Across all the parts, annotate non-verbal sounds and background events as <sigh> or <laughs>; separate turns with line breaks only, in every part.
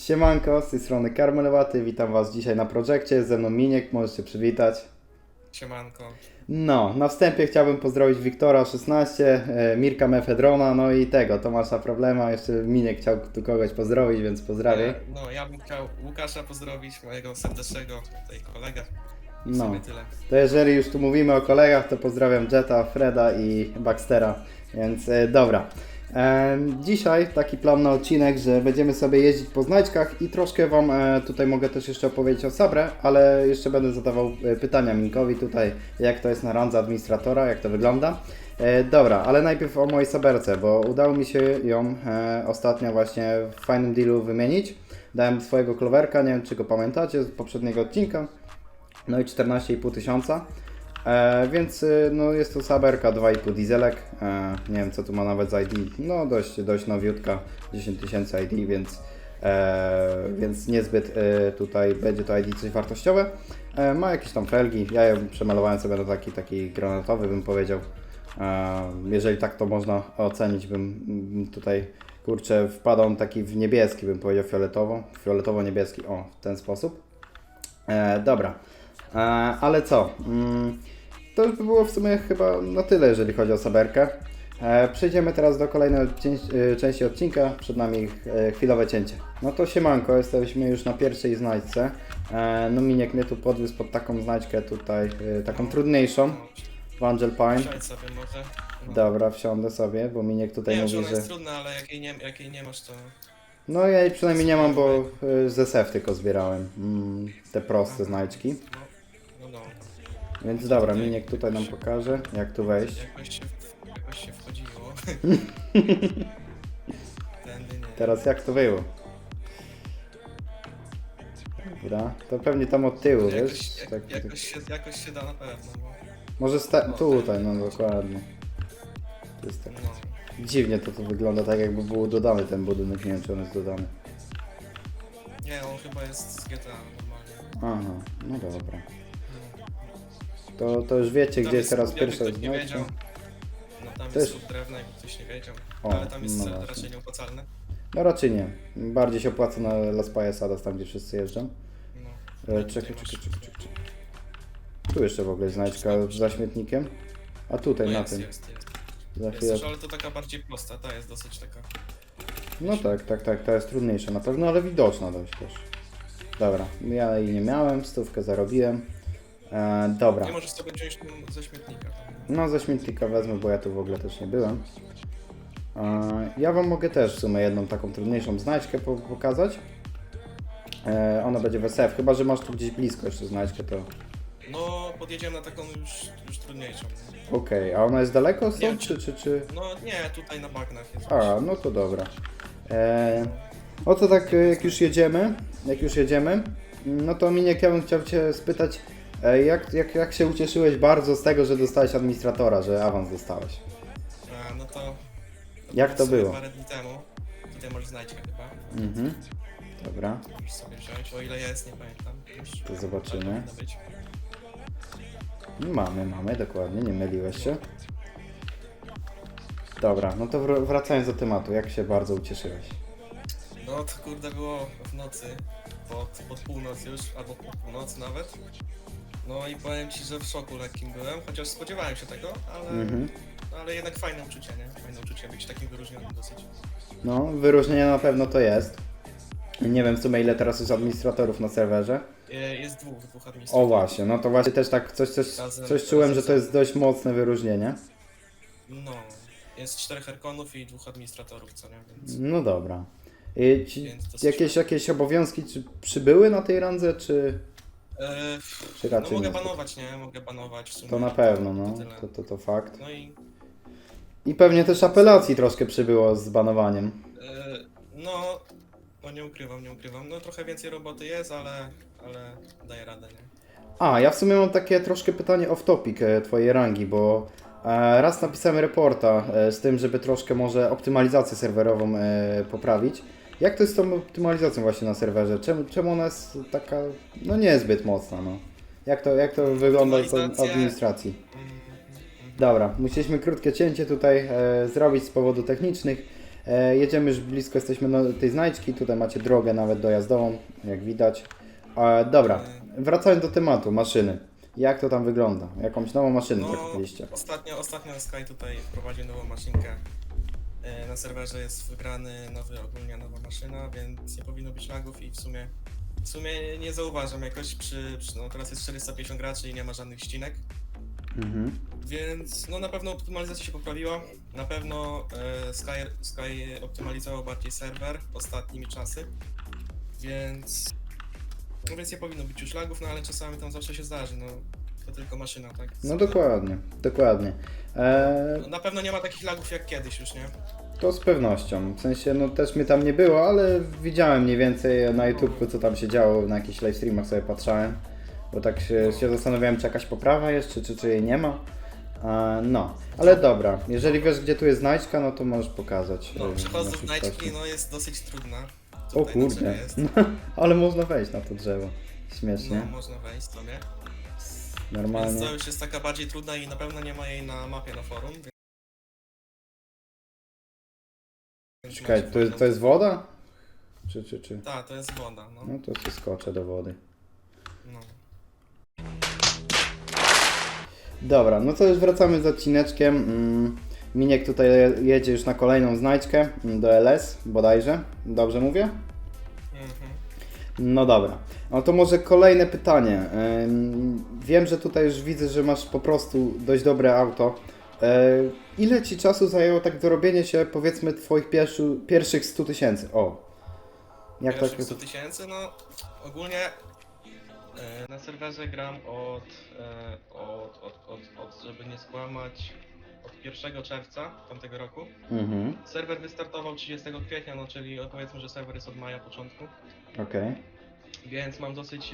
Siemanko, z tej strony Karmelowaty, witam Was dzisiaj na projekcie, ze mną Miniek, możesz się przywitać.
Siemanko.
No, na wstępie chciałbym pozdrowić Wiktora16, e, Mirka Mefedrona, no i tego, Tomasza Problema, jeszcze Miniek chciał tu kogoś pozdrowić, więc pozdrawiam.
No, ja bym chciał Łukasza pozdrowić, mojego serdecznego tutaj kolegę. W
No,
sumie tyle.
to jeżeli już tu mówimy o kolegach, to pozdrawiam Jetta, Freda i Baxtera, więc e, dobra. Dzisiaj taki plan na odcinek, że będziemy sobie jeździć po znajdźkach i troszkę Wam e, tutaj mogę też jeszcze opowiedzieć o Sabre, ale jeszcze będę zadawał e, pytania Minkowi tutaj, jak to jest na randze administratora, jak to wygląda. E, dobra, ale najpierw o mojej Saberce, bo udało mi się ją ostatnio właśnie w fajnym dealu wymienić. Dałem swojego klowerka, nie wiem czy go pamiętacie z poprzedniego odcinka. No i 14,5 tysiąca. E, więc y, no, jest to Saberka 2,5 dieselek. E, nie wiem co tu ma nawet z ID. No dość, dość nowiutka, 10 tysięcy ID, więc, e, więc niezbyt e, tutaj będzie to ID coś wartościowe. E, ma jakieś tam felgi. Ja ją przemalowałem sobie na taki, taki granatowy, bym powiedział. E, jeżeli tak to można ocenić, bym bym tutaj kurczę wpadał taki w niebieski, bym powiedział fioletowo. Fioletowo-niebieski, o w ten sposób. E, dobra. E, ale co? Mm, to już by było w sumie chyba na tyle, jeżeli chodzi o Saberkę. E, przejdziemy teraz do kolejnej e, części odcinka. Przed nami e, chwilowe cięcie. No to siemanko, jesteśmy już na pierwszej znajdźce. E, no Miniek mnie tu podwiózł pod taką znajdźkę tutaj, e, taką trudniejszą. W Angel Pine.
Siadź sobie może. No.
Dobra, wsiądę sobie, bo Miniek tutaj
Nie wiem, czy
mówi,
ona
że...
jest trudna, ale jak jej nie, jak jej nie masz, to...
No ja jej przynajmniej nie mam, bo e, ze SEF tylko zbierałem. Mm, te proste znajdźki.
No.
Więc dobra, Miniek tutaj nam pokaże, jak tu wejść.
Jakoś się, jakoś się wchodziło. <laughs> Tędy nie.
Teraz jak to było? Dobra, to pewnie tam od tyłu,
jakoś,
wiesz?
jak,
Tak, tak.
jakoś, się, jakoś się da na pewno, bo...
Może sta- tutaj, no dokładnie. To jest tak.
No.
Dziwnie to tu wygląda, tak jakby był dodany ten budynek, nie wiem czy on jest dodany.
Nie, on chyba jest z GTA normalnie.
Aha, no dobra. To, to już wiecie,
Tam
gdzie jest teraz pierwsza
ktoś nie wiedział. No tam
Też-
jest słup drewna, jakby ktoś nie wiedział.
O,
ale tam jest
no
no
właśnie.
raczej nieopłacalne.
No raczej nie. Bardziej się opłaca na Las Payasadas, tam gdzie wszyscy jeżdżą.
No.
E,
Tutaj
czekaj,
masz-
czekaj, czekaj, czekaj. czekaj. Tu jeszcze w ogóle znajdźka za śmietnikiem. A tutaj,
No
na
jest,
tym.
jest, jest.
Za
Jest
chwilę.
też, ale to taka bardziej prosta, ta jest dosyć taka.
No tak, tak, tak, ta jest trudniejsza na pewno, ale widoczna dość też. Dobra, ja jej nie miałem, stówkę zarobiłem. E, dobra,
Nie możesz sobie wziąć ze śmietnika.
No ze śmietnika wezmę, bo ja tu w ogóle też nie byłem. E, ja Wam mogę też w sumie jedną taką trudniejszą znajdźkę po pokazać. E, ona będzie w SF, chyba że masz tu gdzieś blisko jeszcze znajdźkę, to
No, podjedziemy na taką już, już trudniejszą.
okej. A ona jest daleko stąd, czy, czy, czy...
No nie, tutaj na bagnach jest.
A, no to dobra. E, o to tak, e, jak już jedziemy, jak już jedziemy, no to Miniek, ja bym chciał Cię spytać, e, jak, jak, jak się ucieszyłeś bardzo z tego, że dostałeś administratora, że awans dostałeś?
A, no to...
Jak to
sobie
było?
Parę dni temu. Tutaj możesz znaleźć chyba.
Mhm. Dobra,
Możesz sobie wziąć, o ile jest, nie pamiętam. Już.
to zobaczymy.
Ale powinno być.
Mamy, mamy, dokładnie, nie myliłeś się. Dobra, no to wr- wracając do tematu, jak się bardzo ucieszyłeś?
No to kurde było w nocy, pod, pod północ już, albo po północy nawet. No i powiem Ci, że w szoku lekkim byłem, chociaż spodziewałem się tego, ale,
Mhm.
ale jednak fajne uczucie, nie? Fajne uczucie być takim wyróżnionym dosyć.
No, wyróżnienie na pewno to jest. Nie wiem w sumie ile teraz jest administratorów na serwerze.
Je- Jest dwóch, dwóch
O
administratorów.
właśnie, no to właśnie też tak coś, coś,
Razem-
coś czułem, że to jest dość mocne wyróżnienie.
No, jest czterech Erkonów i dwóch administratorów, co nie? Więc,
No dobra. I ci, jakieś, jakieś obowiązki czy przybyły na tej randze, czy,
E,
czy
no
raczej
mogę
nie?
banować, nie? Mogę banować w sumie.
To na pewno, no,
tyle.
to, to, to fakt.
No i
I pewnie też apelacji troszkę przybyło z banowaniem.
e, no, no nie ukrywam, nie ukrywam. No trochę więcej roboty jest, ale, ale daję radę, nie?
A, ja w sumie mam takie troszkę pytanie off topic e, twojej rangi, bo e, raz napisałem reporta e, z tym, żeby troszkę może optymalizację serwerową e, poprawić. Jak to jest z tą optymalizacją właśnie na serwerze? Czemu, czemu ona jest taka, no niezbyt mocna, no? Jak to, jak to wygląda z
Optymalizacja-
administracji? Dobra, musieliśmy krótkie cięcie tutaj e, zrobić z powodów technicznych. E, jedziemy już blisko, jesteśmy do tej znajdźki, tutaj macie drogę nawet dojazdową, jak widać. E, dobra, wracając do tematu, maszyny. Jak to tam wygląda? Jakąś nową maszynę
No,
zakupiliście?
ostatnio, ostatnio Sky tutaj wprowadził nową maszynkę. E, Na serwerze jest wygrany nowy, ogólnie nowa maszyna, więc nie powinno być lagów i w sumie w sumie nie zauważam jakoś przy, przy no teraz jest 450 graczy i nie ma żadnych ścinek,
Mhm.
więc no na pewno optymalizacja się poprawiła. Na pewno e, Sky, Sky optymalizował bardziej serwer ostatnimi czasy, więc no więc nie powinno być już lagów, no ale czasami tam zawsze się zdarzy, no tylko maszyna, tak?
No dokładnie, dokładnie. E,
Na pewno nie ma takich lagów jak kiedyś już, nie?
To z pewnością. W sensie, no też mnie tam nie było, ale widziałem mniej więcej na YouTube, co tam się działo, na jakichś live streamach sobie patrzałem. Bo tak się, się zastanawiałem, czy jakaś poprawa jest, czy, czy, czy jej nie ma. E, no, ale dobra, jeżeli wiesz, gdzie tu jest znajdźka, no to możesz pokazać.
No,
e, na szybkości.
no jest dosyć trudna.
O
Tutaj na
kurde,
drzewie Jest.
no, <laughs> ale można wejść na to drzewo. Śmiesznie,
No, można wejść sobie. Więc
normalnie.
to już jest taka bardziej trudna i na pewno nie ma jej na mapie na forum. Więc...
Czekaj, to, jest- to jest woda? Czy, czy, czy?
Tak, to jest woda, no.
No to się skoczę do wody.
no.
Dobra, no to już wracamy z odcineczkiem. Mm, Miniek tutaj jedzie już na kolejną znajdźkę mm, do LS bodajże. Dobrze mówię?
Mhm.
No dobra. No to może kolejne pytanie. Wiem, że tutaj już widzę, że masz po prostu dość dobre auto. E, Ile Ci czasu zajęło tak dorobienie się powiedzmy Twoich pierwszy, pierwszych 100 tysięcy? O. Jak tak...
Pierwszych 100 tysięcy, no ogólnie e, na serwerze gram od, e, od, od, od, od, żeby nie skłamać, 1 czerwca tamtego roku.
Mhm,
Serwer wystartował 30 kwietnia, no czyli powiedzmy, że serwer jest od maja początku.
okej.
Więc mam dosyć,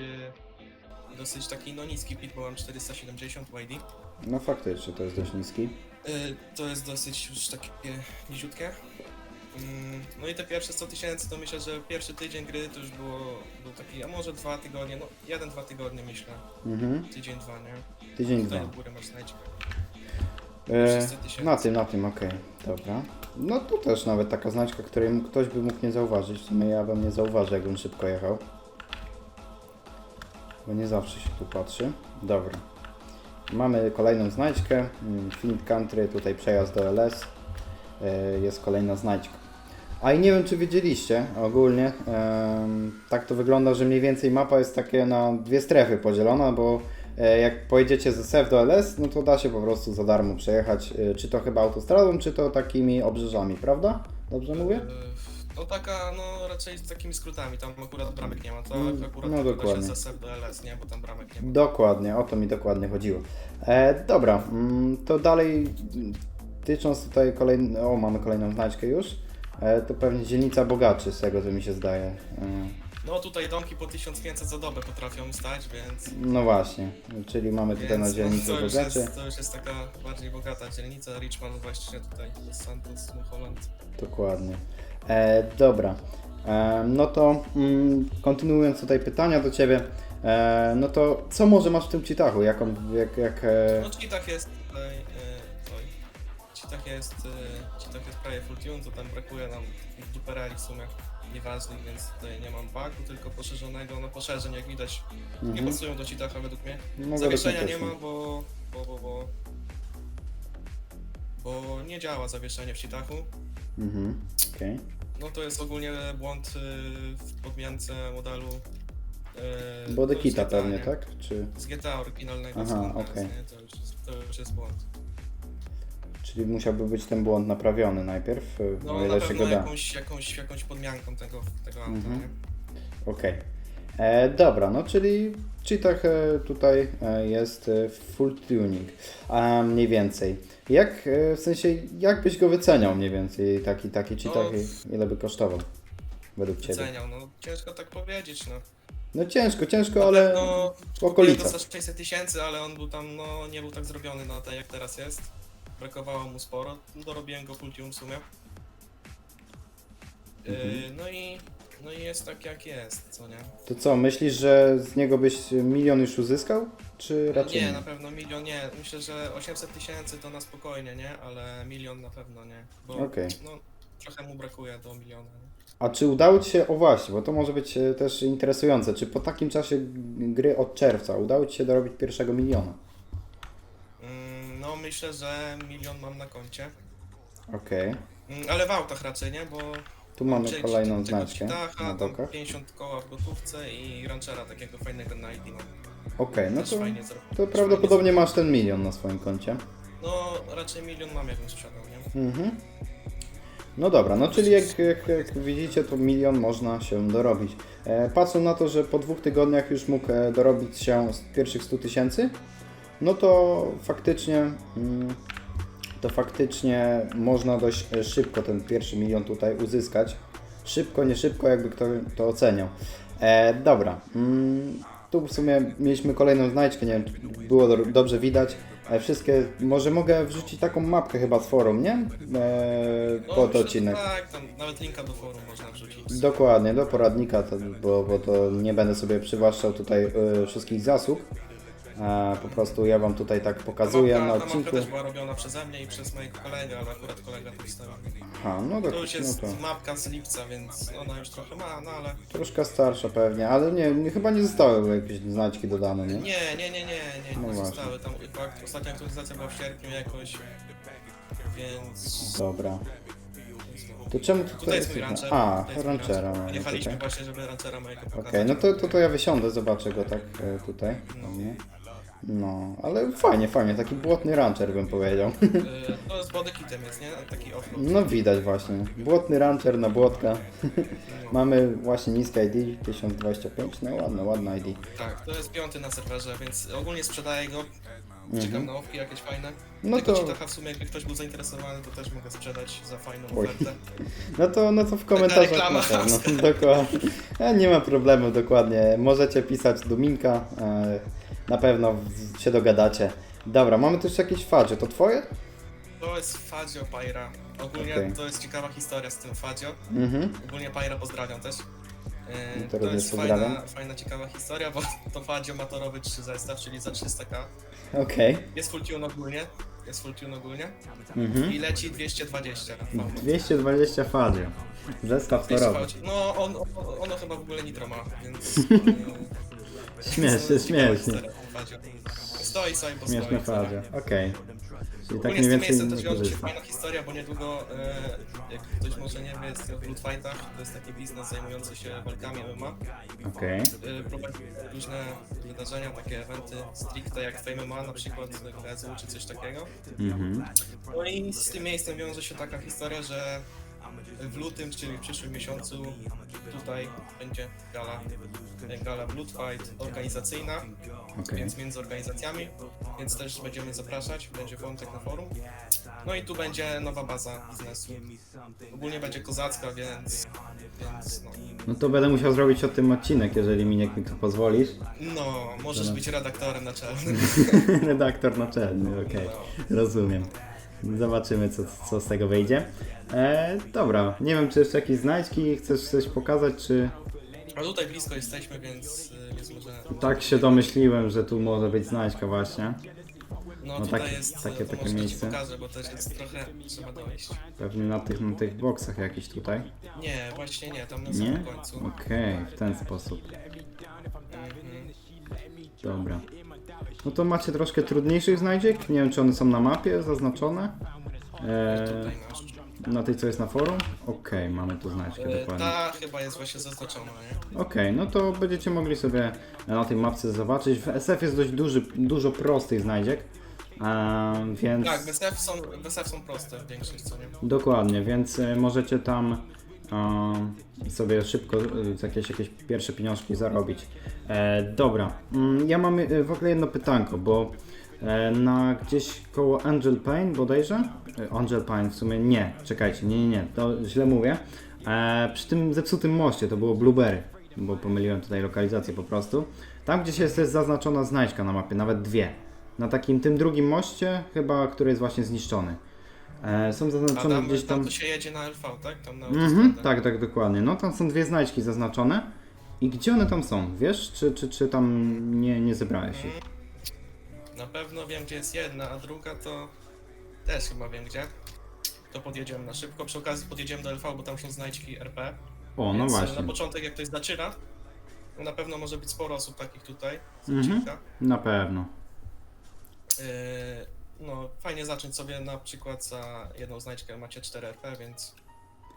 e, dosyć taki no niski pit, bo mam 470 YD.
No faktycznie, to jest dość niski.
E, To jest dosyć już takie niziutkie. Mm, No i te pierwsze 100 tysięcy to myślę, że pierwszy tydzień gry to już było, był taki, a może dwa tygodnie, no jeden, dwa tygodnie myślę,
Mhm,
tydzień, dwa, nie?
tydzień,
Tutaj
dwa.
do góry masz.
E,
600 tysięcy.
na tym, na tym, okej, dobra. No to też nawet taka znaczka, której m- ktoś by mógł nie zauważyć. W sumie ja bym nie zauważył, jakbym szybko jechał. Bo nie zawsze się tu patrzy. Dobra. Mamy kolejną znajdźkę. mm, Infinite Country, tutaj przejazd do LS. E, Jest kolejna znajdźka. A i nie wiem, czy wiedzieliście, ogólnie em, tak to wygląda, że mniej więcej mapa jest takie na dwie strefy podzielona, bo jak pojedziecie ze SEF do LS, no to da się po prostu za darmo przejechać, e, czy to chyba autostradą, czy to takimi obrzeżami, prawda? Dobrze mówię?
E, No taka, no raczej z takimi skrótami, tam akurat bramek nie ma, to
Mm,
akurat
no dokładnie.
się do LS, nie? Bo tam bramek nie ma.
Dokładnie, o to mi dokładnie chodziło. E, dobra, mm, to dalej tycząc tutaj kolejny, o mamy kolejną znaczkę już, e, to pewnie dzielnica bogaczy z tego co mi się zdaje. E,
No tutaj domki po 1500 za dobę potrafią stać, więc...
no właśnie, czyli mamy tutaj na
Więc no,
dzielnicy
to, już
bogaczy.
jest, to już jest taka bardziej bogata dzielnica. Richmond właśnie tutaj, Los Santos, New Holland.
Dokładnie. E, dobra. E, no to mm, kontynuując tutaj pytania do Ciebie, e, no to co może masz w tym Citachu? Jaką, jak, jak, e,
No jest tutaj, e, Cheetah jest, e, Cheetah jest prawie full tune, to tam brakuje nam takich dupereli w sumie nieważnych, więc tutaj nie mam bagu, tylko poszerzonego, no poszerzeń jak widać nie
mhm.
pasują do Cheetaha według mnie. Zawieszenia nie ma, bo, bo, bo, bo, bo nie działa zawieszenie w Cheetahu.
Mhm. Okej.
No to jest ogólnie błąd y, w podmiance modelu. y,
Body
to z
kita
GTA,
pewnie,
nie?
tak? Czy,
Z GTA oryginalnego
Aha,
skąd
okej.
jest, nie? To, już jest, to już jest błąd.
Czyli musiałby być ten błąd naprawiony najpierw,
No
o
na
ile się go da.
jakąś, jakąś, jakąś podmianką tego, tego auta,
Mhm.
nie?
Okej. E, Dobra, no czyli Cheetah e, tutaj e, jest full tuning, a mniej więcej. Jak, w sensie, jak byś go wyceniał mniej więcej, taki, taki Cheetah, i ile by kosztował według Ciebie?
Wyceniał, no ciężko tak powiedzieć, no.
No ciężko, ciężko,
Na
ale w okolicach.
go za 600 tysięcy, ale on był tam, no nie był tak zrobiony na tak jak teraz jest. Brakowało mu sporo, dorobiłem go full tune w sumie. Yy,
Mhm.
no i no i jest tak jak jest, co nie?
To co, myślisz, że z niego byś milion już uzyskał? Czy raczej
nie,
nie?
na pewno milion nie. Myślę, że 800 tysięcy to na spokojnie, nie? Ale milion na pewno nie. Bo
Okej.
no, trochę mu brakuje do miliona. Nie?
A czy udało Ci się, o właśnie, bo to może być e, też interesujące, czy po takim czasie gry od czerwca udało Ci się dorobić pierwszego miliona?
Myślę, że milion mam na koncie.
Okej.
Mm, ale w autach raczej, nie? Bo
Tu mamy
Czyli
kolejną
tego
znaczkę na
tam
bokach.
50 koła w gotówce i ranchera takiego fajnego na ID mam.
Okej, no
Też
to,
fajnie
to prawdopodobnie masz ten milion na swoim koncie.
No raczej milion mam jakbym sprzedał, nie?
Mhm. No dobra, no czyli jak, jak, jak widzicie, to milion można się dorobić. E, patrząc na to, że po dwóch tygodniach już mógł e, dorobić się z pierwszych 100 tysięcy, no to faktycznie, mm, to faktycznie można dość e, szybko ten pierwszy milion tutaj uzyskać. Szybko, nie szybko, jakby kto to oceniał. E, dobra, mm, tu w sumie mieliśmy kolejną znajdźkę, nie wiem, czy było do, dobrze widać. E, wszystkie, może mogę wrzucić taką mapkę chyba z forum, nie? E,
No,
pod odcinek.
Tak, tam nawet linka do forum można wrzucić.
Dokładnie, do poradnika, to, bo, bo to nie będę sobie przywłaszczał tutaj e, wszystkich zasług. E, po prostu ja Wam tutaj tak pokazuję
ta
na
mapka, ta
odcinku.
mapka też była robiona przeze mnie i przez mojego kolegę, ale akurat kolega tu.
Aha, no, tak,
To już
no
jest
to
mapka z lipca, więc ona już trochę ma, no ale...
troszkę starsza pewnie, ale nie, nie chyba nie zostały jakieś znaczki dodane, nie?
Nie, nie, nie, nie, nie,
No
nie
właśnie.
zostały. Tam chyba ostatnia aktualizacja była w sierpniu jakoś, więc...
Dobra. To czemu tutaj,
Tutaj jest mój rancher.
A,
tutaj jest mój
ranchera mamy
Jechaliśmy
tutaj.
właśnie, żeby ranchera mojego
Okej,
pokazać.
no to, to, to ja wysiądę, zobaczę go tak e, tutaj. Nie? No, ale fajnie, fajnie, taki błotny rancher bym powiedział.
Y, <laughs> To z bodykitem jest, nie? Taki offroad.
No widać właśnie. Błotny rancher na błotka. <laughs> Mamy właśnie niskie ID 1025, no ładne, ładne ID.
Tak, to jest piąty na serwerze, więc ogólnie sprzedaję go. Czekam na łowki jakieś fajne.
Mhm. No
Tylko
to-
ci taka w sumie, jakby ktoś był zainteresowany, to też mogę sprzedać za fajną
Oj.
ofertę. <laughs>
No to, no to w komentarzach
reklama.
na pewno. Dokładnie. E, Nie ma problemu, dokładnie. Możecie pisać do Minka. e, Na pewno w- się dogadacie. Dobra, mamy tu jeszcze jakieś fadzie. To twoje?
To jest Fadzio Pyra. Ogólnie
Okej.
to jest ciekawa historia z tym Fadzio.
Mhm.
Ogólnie Pyra pozdrawiam też. Yy,
No to
to
również
jest
pozdrawiam.
fajna, fajna, ciekawa historia, bo <laughs> to Fadzio ma torowy 3 zestaw, czyli za 300k.
Okej.
Jest full tune ogólnie. Jest full tune ogólnie.
Mhm.
I leci 220 na
220 fadzie. Zestaw
200
torowy.
V. No on, on, ono chyba w ogóle nitro ma, więc... <laughs>
Śmiesznie, śmiesznie.
Stoi sobie, bo
Śmieszne
stoi. co nie?
fadzie. Okej. Czyli tak
Ogólnie
mniej
z tym
więcej
miejscem też
nie
wiąże się
korzysta.
fajna historia, bo niedługo, e, jak ktoś może nie wie, jest w Blood Fightach, to jest taki biznes zajmujący się walkami MMA.
Okej.
E, prowadzi różne wydarzenia, takie eventy stricte jak w MMA, na przykład KSW czy coś takiego.
Mhm.
No i z tym miejscem wiąże się taka historia, że w lutym, czyli w przyszłym miesiącu tutaj będzie gala, gala Blood Fight organizacyjna,
Okej.
więc między organizacjami, więc też będziemy zapraszać, będzie wątek na forum. No i tu będzie nowa baza biznesu. Ogólnie będzie kozacka, więc, więc no.
No to będę musiał zrobić o tym odcinek, jeżeli mi nie to pozwolisz.
No, możesz być redaktorem naczelnym. <laughs>
Redaktor naczelny, okej.
No.
Rozumiem. Zobaczymy, co, co z tego wyjdzie. E, dobra, nie wiem, czy jeszcze jakieś znajdźki chcesz coś pokazać, czy...
A tutaj blisko jesteśmy, więc, y, więc może...
Tak się domyśliłem, że tu może być znajdźka właśnie.
No,
No
tutaj
takie-
jest,
takie-
to
takie
może
miejsce.
ci pokażę, bo też jest trochę, trzeba dojść.
Pewnie na tych, na tych boksach jakiś tutaj.
Nie, właśnie nie, tam na
Nie?
samym końcu.
Okej, w ten sposób.
Mhm.
Dobra. No to macie troszkę trudniejszych znajdziek. Nie wiem, czy one są na mapie zaznaczone. E, na tej, co jest na forum? Okej, mamy tu znajdźkę
E,
dokładnie.
Ta chyba jest właśnie zaznaczona, nie?
Okej, no to będziecie mogli sobie na tej mapce zobaczyć. W SF jest dość duży, dużo prostych znajdziek, e, więc
Tak, BSF są, BSF są proste w większość, co nie?
dokładnie, więc e, możecie tam e, sobie szybko e, jakieś, jakieś pierwsze pieniążki zarobić. E, dobra, mm, ja mam e, w ogóle jedno pytanko, bo e, na gdzieś koło Angel Pain bodajże, e, Angel Pain w sumie nie, czekajcie, nie, nie, nie, to źle mówię. E, przy tym zepsutym moście to było Blueberry, bo pomyliłem tutaj lokalizację po prostu. Tam gdzieś jest, jest zaznaczona znajdźka na mapie, nawet dwie. Na takim tym drugim moście, chyba, który jest właśnie zniszczony. E, są zaznaczone
tam,
gdzieś
tam
tam.
to się jedzie na LV, tak? Tam na
Mhm,
autostradę.
tak, tak, dokładnie. No tam są dwie znajdźki zaznaczone. I gdzie one tam są? Wiesz, czy, czy, czy tam nie, nie zebrałeś ich?
Na pewno wiem, gdzie jest jedna, a druga to też chyba wiem gdzie. to podjedziemy na szybko. Przy okazji podjedziemy do LV, bo tam są znajdźki RP.
O, no
Więc, e,
właśnie.
Na początek, jak ktoś zaczyna, to na pewno może być sporo osób takich tutaj z
Mhm.
odcinka.
Na pewno.
Yy, no, fajnie zacząć sobie na przykład za jedną znajdźkę macie 4 RP, więc,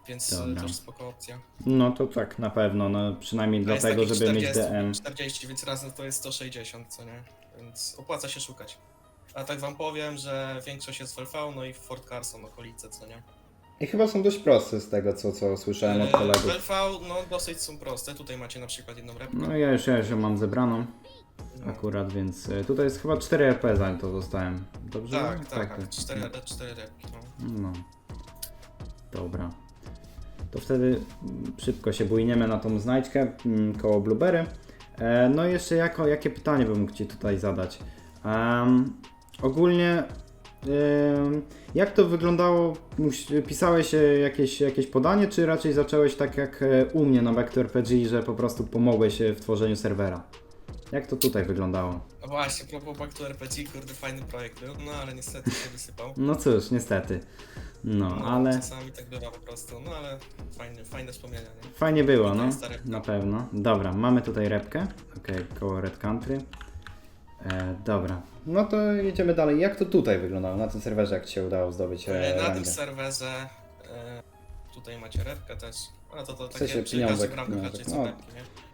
więc e,
Dobra.
też spoko opcja.
No to tak, na pewno, no przynajmniej
A jest
dlatego,
takich
żeby mieć
40,
DM.
40, więc razem to jest 160, co nie? Więc opłaca się szukać. A tak wam powiem, że większość jest w LV, no i w Fort Carson okolice, co nie?
I chyba są dość proste z tego, co, co słyszałem od
Yy,
kolegów.
W LV, no dosyć są proste. Tutaj macie na przykład jedną repkę.
No ja już, ja już ją mam zebraną
No.
Akurat, więc e, tutaj jest chyba 4 RP zanim to dostałem. Dobrze?
Tak, tak,
tak.
4, 4 repki, no.
No. Dobra. To wtedy mm, szybko się bujniemy na tą znajdźkę mm, koło Blueberry. E, no i jeszcze jako, jakie pytanie bym mógł Ci tutaj zadać? Em, ogólnie em, jak to wyglądało? Pisałeś e, jakieś, jakieś podanie, czy raczej zacząłeś tak jak e, u mnie na Back to RPG, że po prostu pomogłeś e, w tworzeniu serwera? Jak to tutaj wyglądało?
No właśnie, propos Back to RPG, kurde, fajny projekt był, no ale niestety się wysypał.
No cóż, niestety. No,
No,
ale
Czasami tak bywa po prostu, no ale fajne, fajne wspomnienia, nie?
fajnie było, no.
repka.
Na pewno. Dobra, mamy tutaj repkę. Okej, koło Red Country. E, dobra. No to jedziemy dalej. Jak to tutaj wyglądało na tym serwerze, jak Ci się udało zdobyć e,
E, Na tym
rangę?
serwerze e, tutaj macie repkę też, ale to, to takie
sensie
przy każdych
pieniążek,
bramkach raczej
pieniążek,
są
no.
nie?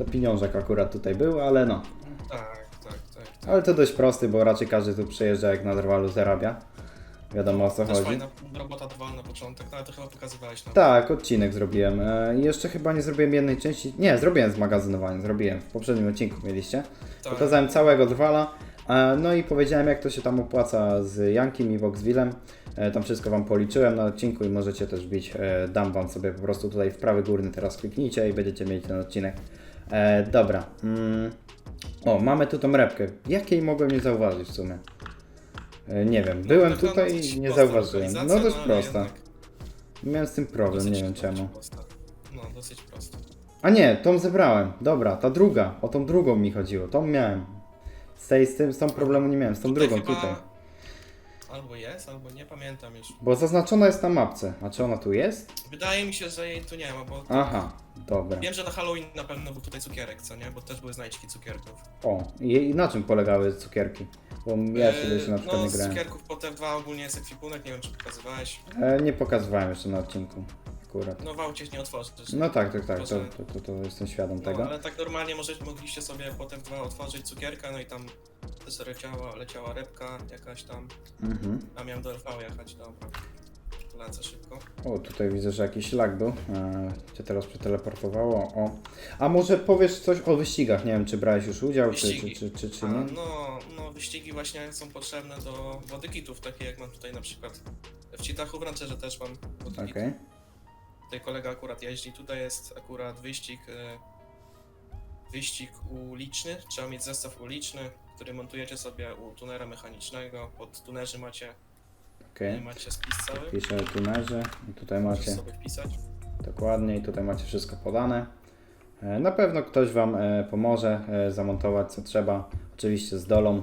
To pieniążek akurat tutaj był, ale no.
Tak, tak, tak. tak.
Ale to dość prosty, bo raczej każdy tu przyjeżdża jak na Drwalu zarabia. Wiadomo o co
Też
chodzi.
fajna robota dwa na początek, no ale to chyba pokazywałeś na
Tak, odcinek zrobiłem. E, jeszcze chyba nie zrobiłem jednej części. Nie, zrobiłem zmagazynowanie, zrobiłem. W poprzednim odcinku mieliście.
tak.
Pokazałem całego drwala. e, No i powiedziałem, jak to się tam opłaca z Jankiem i Voxvillem. E, Tam wszystko Wam policzyłem na odcinku i możecie też wbić. e, Dam Wam sobie po prostu tutaj w prawy górny teraz kliknijcie i będziecie mieli ten odcinek. E, dobra. Mm. O, mamy tu tą repkę. Jakiej mogłem nie zauważyć w sumie? E, nie wiem. Byłem tutaj
dosyć
i nie
prosta
zauważyłem. No dość
ale
prosta.
jednak
Miałem z tym problem,
dosyć-
nie wiem
dosyć
czemu.
prosta. No, dosyć prosto.
A nie, tą zebrałem. Dobra, ta druga. O tą drugą mi chodziło. Tą miałem. Z, tej, z, tym, z tą problemu nie miałem. Z tą drugą tutaj.
Albo jest, albo nie pamiętam już.
Bo zaznaczona jest na mapce. A czy ona tu jest?
Wydaje mi się, że jej tu nie ma, bo
Aha, dobra.
wiem, że na Halloween na pewno był tutaj cukierek, co nie? Bo też były znajdźki cukierków.
O, i, i na czym polegały cukierki? Bo ja
Eee,
kiedyś na przykład
no,
nie
z
grałem.
cukierków po T2 ogólnie jest ekwipunek, nie wiem czy pokazywałeś.
E, nie pokazywałem jeszcze na odcinku. Akurat.
No w aucie nie otworzysz.
No tak, tak, tak. To, to, to, to jestem świadom
No,
tego.
ale tak normalnie może, mogliście sobie po T2 otworzyć cukierka, no i tam też leciała, leciała repka jakaś tam.
Mhm.
A miałem do LV jechać, dobra. Lecę szybko.
O, tutaj widzę, że jakiś lag był. E, cię teraz przeteleportowało. O. A może powiesz coś o wyścigach? Nie wiem, czy brałeś już udział, czy, czy,
Wyścigi.
czy, czy, czy
A,
nie?
no, no, wyścigi właśnie są potrzebne do wodykitów, takie jak mam tutaj na przykład w Citachu w Rancherze też mam wodykit.
Okej.
Tutaj kolega akurat jeździ. Tutaj jest akurat wyścig e, wyścig uliczny. Trzeba mieć zestaw uliczny, który montujecie sobie u tunera mechanicznego. Pod tunerzy macie,
Okej.
macie spis cały.
Piszę tunerze. I tutaj
Możesz
macie
sobie wpisać.
dokładnie. I tutaj macie wszystko podane. E, Na pewno ktoś Wam e, pomoże e, zamontować co trzeba. Oczywiście z dolą,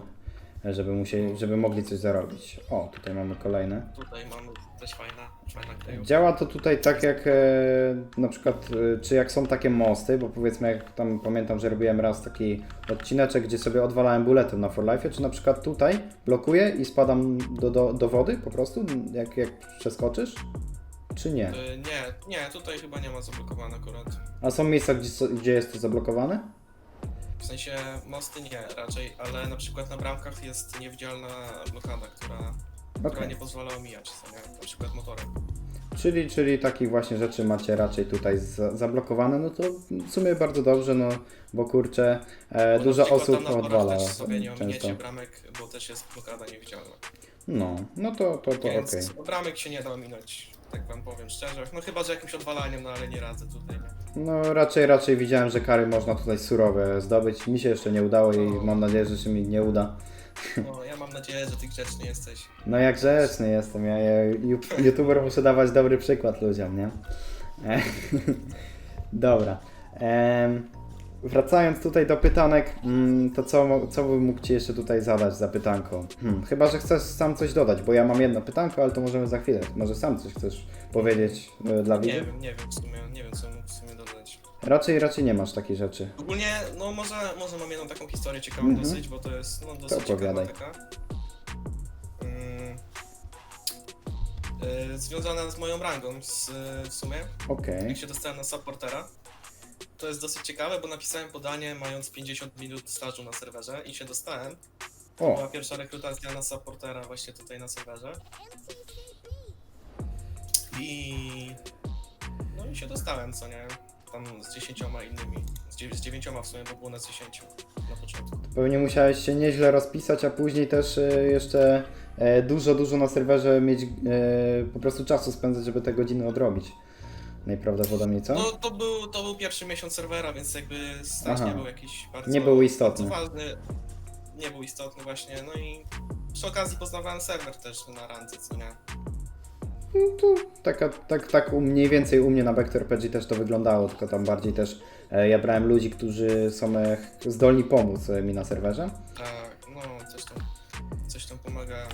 e, żeby, musieli, żeby mogli coś zarobić. O, tutaj mamy kolejne.
Tutaj mamy też fajna, fajna.
Działa to tutaj tak jak e, na przykład, e, czy jak są takie mosty, bo powiedzmy jak tam pamiętam, że robiłem raz taki odcineczek, gdzie sobie odwalałem buletem na For Life, czy na przykład tutaj blokuję i spadam do, do, do wody po prostu, jak, jak przeskoczysz, czy nie?
E, Nie, nie, tutaj chyba nie ma zablokowane akurat.
A są miejsca, gdzie, so- gdzie jest to zablokowane?
W sensie mosty nie raczej, ale na przykład na bramkach jest niewidzialna blokada, która, która nie pozwala omijać, co nie? na przykład motorem.
Czyli, czyli takich właśnie rzeczy macie raczej tutaj za, zablokowane, no to w sumie bardzo dobrze, no bo kurczę, e,
Bo
dużo
przykład
osób
tam na
odwala
też sobie nie
często.
ominiecie bramek, bo też jest blokada niewidzialna.
No, no to, to, to okej.
Więc bramek się nie da ominąć, tak wam powiem szczerze. No chyba, że jakimś odwalaniem, no ale nie radzę tutaj. Nie?
No raczej, raczej widziałem, że kary można tutaj surowe zdobyć. Mi się jeszcze nie udało i
No.
mam nadzieję, że się mi nie uda.
No mam nadzieję, że ty grzeczny jesteś.
No jak grzeczny jestem, ja, ja ju- <laughs> youtuber muszę dawać dobry przykład ludziom, nie? E, <laughs> Dobra. Em, wracając tutaj do pytanek, mm, to co, mo- co bym mógł Ci jeszcze tutaj zadać za pytanko? Hmm, chyba, że chcesz sam coś dodać, bo ja mam jedno pytanko, ale to możemy za chwilę. Może sam coś chcesz powiedzieć e, dla
Nie
widzów?
wiem, nie wiem w sumie, nie wiem co
Raczej, raczej nie masz takiej rzeczy.
Ogólnie, no może, może mam jedną taką historię ciekawą
Mhm.
dosyć, bo to jest no, dosyć ciekawa
opowiadaj.
taka. Mm, y, związana z moją rangą z, w sumie,
Okej.
jak się dostałem na supportera. To jest dosyć ciekawe, bo napisałem podanie mając 50 minut stażu na serwerze i się dostałem. To była
O,
pierwsza rekrutacja na supportera właśnie tutaj na serwerze. I... No i się dostałem, co nie? Tam z 10 innymi. Z, dziew- z 9 w sumie, bo było na 10 na początku.
pewnie musiałeś się nieźle rozpisać, a później też e, jeszcze e, dużo, dużo na serwerze mieć e, po prostu czasu spędzać, żeby te godziny odrobić. Najprawdopodobniej, co?
No to był, to był pierwszy miesiąc serwera, więc jakby staż
Aha.
nie był jakiś bardzo...
Nie był istotny.
bardzo ważny. Nie był istotny właśnie, no i przy okazji poznawałem serwer też na randze, co nie?
No to taka, tak, tak mniej więcej u mnie na Back to RPG też to wyglądało, tylko tam bardziej też e, ja brałem ludzi, którzy są e, zdolni pomóc e, mi na serwerze.
Tak, no coś tam, coś tam pomagałem,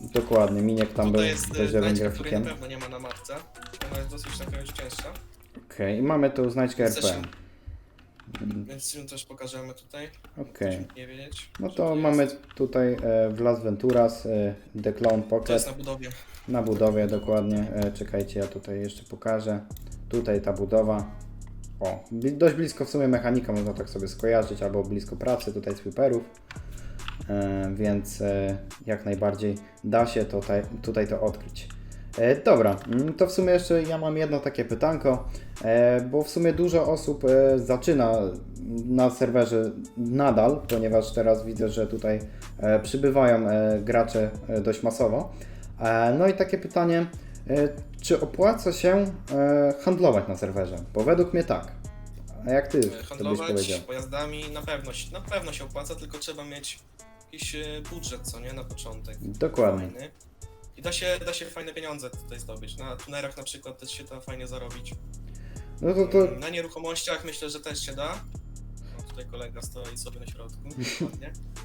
nie?
Dokładnie, Miniek tam był
Tutaj jest
dość
y,
dobrym
znajdźka, której na
grafikiem.
pewno nie ma na mapce. Ona jest dosyć taka już cięższa,
Okej, i mamy tu znajdźkę RP.
ją- więc ją też pokażemy tutaj.
Okej,
Coś nie wiedzieć.
no to mamy tutaj e, w Las Venturas e, The Clown
To jest
Pocket
na budowie.
na budowie dokładnie. E, czekajcie, ja tutaj jeszcze pokażę. Tutaj ta budowa. O, bli- dość blisko w sumie mechanika, można tak sobie skojarzyć, albo blisko pracy tutaj sweeperów. E, więc e, jak najbardziej da się tutaj, tutaj to odkryć. E, dobra, mm, to w sumie jeszcze ja mam jedno takie pytanko, e, bo w sumie dużo osób e, zaczyna na serwerze nadal, ponieważ teraz widzę, że tutaj przybywają gracze dość masowo. No i takie pytanie, czy opłaca się handlować na serwerze? Bo według mnie tak. A jak ty, co byś powiedział?
pojazdami na pewno, się- na pewno się opłaca, tylko trzeba mieć jakiś budżet, co nie, na początek.
Dokładnie.
Fajny. I da się, da się fajne pieniądze tutaj zdobyć. Na tunerach na przykład też się da fajnie zarobić.
No to, to
Na nieruchomościach myślę, że też się da. No, tutaj kolega stoi sobie na środku.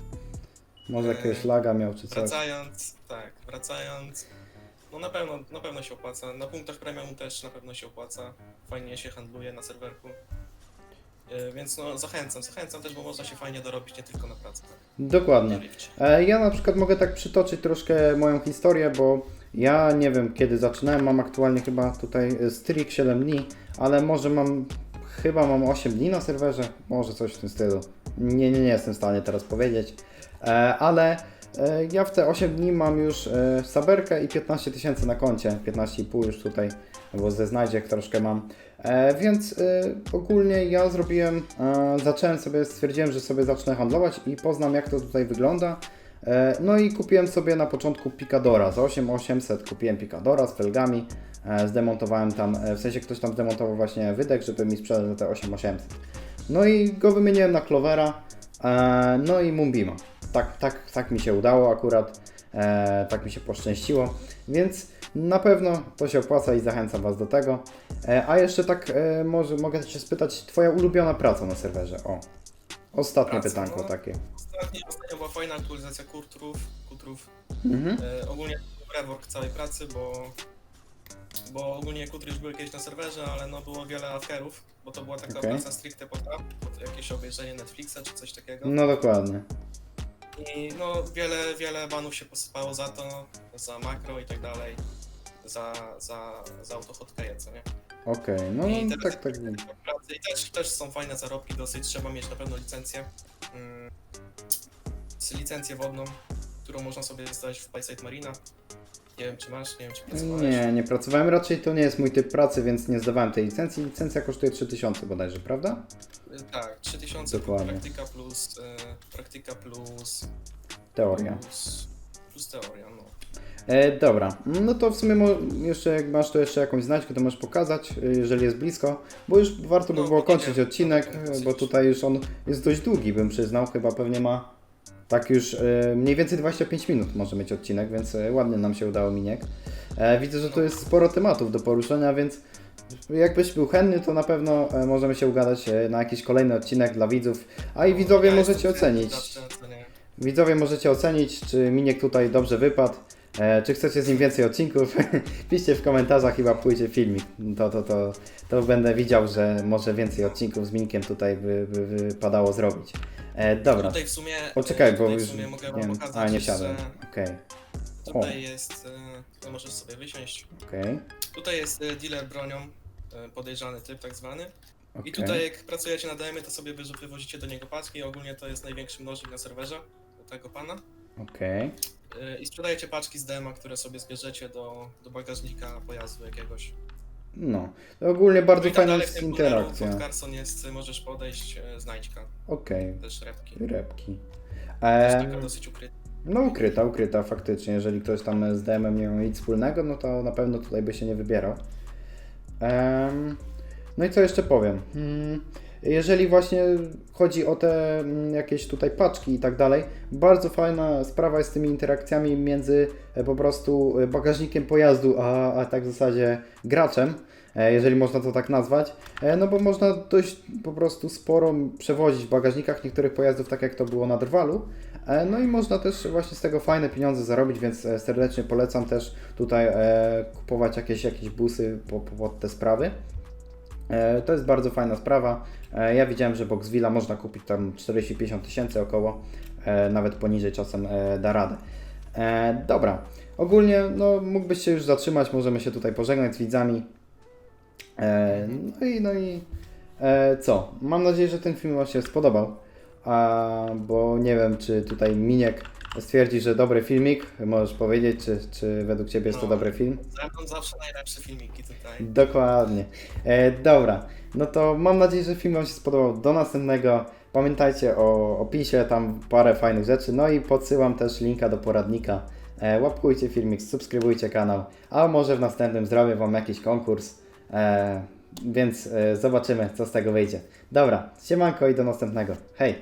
<laughs>
Może jakiegoś laga miał czy coś.
Wracając, tak, wracając. No na pewno, na pewno się opłaca. Na punktach premium też na pewno się opłaca. Fajnie się handluje na serwerku. Yy, Więc no zachęcam, zachęcam też, bo można się fajnie dorobić nie tylko na pracy.
Dokładnie. E, Ja na przykład mogę tak przytoczyć troszkę moją historię, bo ja nie wiem kiedy zaczynałem, mam aktualnie chyba tutaj e, streak 7 dni, ale może mam, chyba mam 8 dni na serwerze, może coś w tym stylu. Nie, nie, nie jestem w stanie teraz powiedzieć, e, ale e, ja w te 8 dni mam już e, saberkę i 15 tysięcy na koncie, 15,5 już tutaj, bo ze znajdziek troszkę mam. E, więc e, ogólnie ja zrobiłem, e, zacząłem sobie, stwierdziłem, że sobie zacznę handlować i poznam jak to tutaj wygląda. No i kupiłem sobie na początku Picadora, za 8800 kupiłem Picadora z felgami, zdemontowałem tam, w sensie ktoś tam zdemontował właśnie wydech, żeby mi sprzedać za te 8800. No i go wymieniłem na Clovera, no i Mumbima. Tak, tak, tak mi się udało akurat, e, tak mi się poszczęściło, więc na pewno to się opłaca i zachęcam Was do tego. E, a jeszcze tak, e, może mogę się spytać, Twoja ulubiona praca na serwerze? O, ostatnie
Praca,
pytanko
no.
takie.
Ostatnio, ostatnio była fajna aktualizacja kurtrów, kutrów.
Mhm.
E, ogólnie rework całej pracy, bo, bo ogólnie kutry już były kiedyś na serwerze, ale no było wiele afkerów, bo to była taka
Okej.
praca stricte pod, pod jakieś obejrzenie Netflixa czy coś takiego.
No dokładnie.
I no wiele, wiele banów się posypało za to, za makro i tak dalej, za, za, za autohotkeje, co nie?
Okej, no
I
no,
teraz
tak, tak.
pracy i też, też są fajne zarobki dosyć, trzeba mieć na pewno licencję. Mm, licencję wodną, którą można sobie zdać w Payside Marina. Nie wiem czy masz, nie wiem czy pracowałeś.
Nie, nie pracowałem. Raczej to nie jest mój typ pracy, więc nie zdawałem tej licencji. Licencja kosztuje 3000 bodajże, prawda?
Y, Tak, 3000
Dokładnie.
praktyka plus, y, praktyka plus,
Teoria.
plus, plus teoria, no.
E, dobra, no to w sumie mo- jeszcze jak masz tu jeszcze jakąś znaczkę, to możesz pokazać, e, jeżeli jest blisko, bo już warto by
No,
było kończyć odcinek, e, bo tutaj już on jest dość długi, bym przyznał, chyba pewnie ma tak już e, mniej więcej 25 minut może mieć odcinek, więc e, ładnie nam się udało miniek. E, widzę, że tu jest sporo tematów do poruszenia, więc jakbyś był chętny, to na pewno możemy się ugadać na jakiś kolejny odcinek dla widzów, a i widzowie
Ja
możecie ocenić. Widzowie możecie ocenić, czy Miniek tutaj dobrze wypadł, czy chcecie z nim więcej odcinków. <laughs> Piszcie w komentarzach i łapkujcie filmik. To, to, to, to będę widział, że może więcej odcinków z Minikiem tutaj by, by, wypadało zrobić. E, dobra.
Tutaj w sumie.
O, czekaj, bo już
w sumie mogę wam
wiem.
pokazać,
A, nie
że
siadłem. Okej,
Tutaj jest. e, możesz sobie wysiąść.
okej,
Tutaj jest e, dealer bronią. e, Podejrzany typ, tak zwany. I
okej.
tutaj, jak pracujecie na DM, to sobie wy- wywozicie do niego paczki. Ogólnie to jest największy mnożnik na serwerze u tego pana.
Okej.
E, I sprzedajecie paczki z DM, które sobie zbierzecie do, do bagażnika pojazdu jakiegoś.
No. Ogólnie bardzo
No i tam
fajna jest interakcja.
Pod Carson jest, możesz podejść, e, znajdźka,
Okej,
też repki.
rybki.
Też
E,
taka dosyć ukryta.
no ukryta, ukryta faktycznie. Jeżeli ktoś tam z DM-em nie ma nic wspólnego, no to na pewno tutaj by się nie wybierał. Em, no i co jeszcze powiem? Hmm, jeżeli właśnie chodzi o te mm, jakieś tutaj paczki i tak dalej, bardzo fajna sprawa jest z tymi interakcjami między e, po prostu e, bagażnikiem pojazdu, a, a tak w zasadzie graczem, e, jeżeli można to tak nazwać, no bo można dość po prostu sporo przewozić w bagażnikach niektórych pojazdów, tak jak to było na Drwalu, No i można też właśnie z tego fajne pieniądze zarobić, więc serdecznie polecam też tutaj kupować jakieś, jakieś busy po, po, pod te sprawy. To jest bardzo fajna sprawa. E, ja widziałem, że Boxvilla można kupić tam 40-50 tysięcy około, e, nawet poniżej czasem e, da radę. Dobra, ogólnie no, mógłbyś się już zatrzymać, możemy się tutaj pożegnać z widzami. No i, no i co? Mam nadzieję, że ten film Wam się spodobał. Bo nie wiem, czy tutaj Miniek stwierdzi, że dobry filmik. Możesz powiedzieć, czy, czy według Ciebie jest to
No.
dobry film?
Ze mną zawsze najlepsze filmiki tutaj.
Dokładnie. E, dobra, no to mam nadzieję, że film Wam się spodobał. Do następnego. Pamiętajcie o opisie, tam parę fajnych rzeczy. No i podsyłam też linka do poradnika. E, łapkujcie filmik, subskrybujcie kanał, a może w następnym zrobię Wam jakiś konkurs. E, więc e, zobaczymy, co z tego wyjdzie. Dobra, siemanko i do następnego. Hej!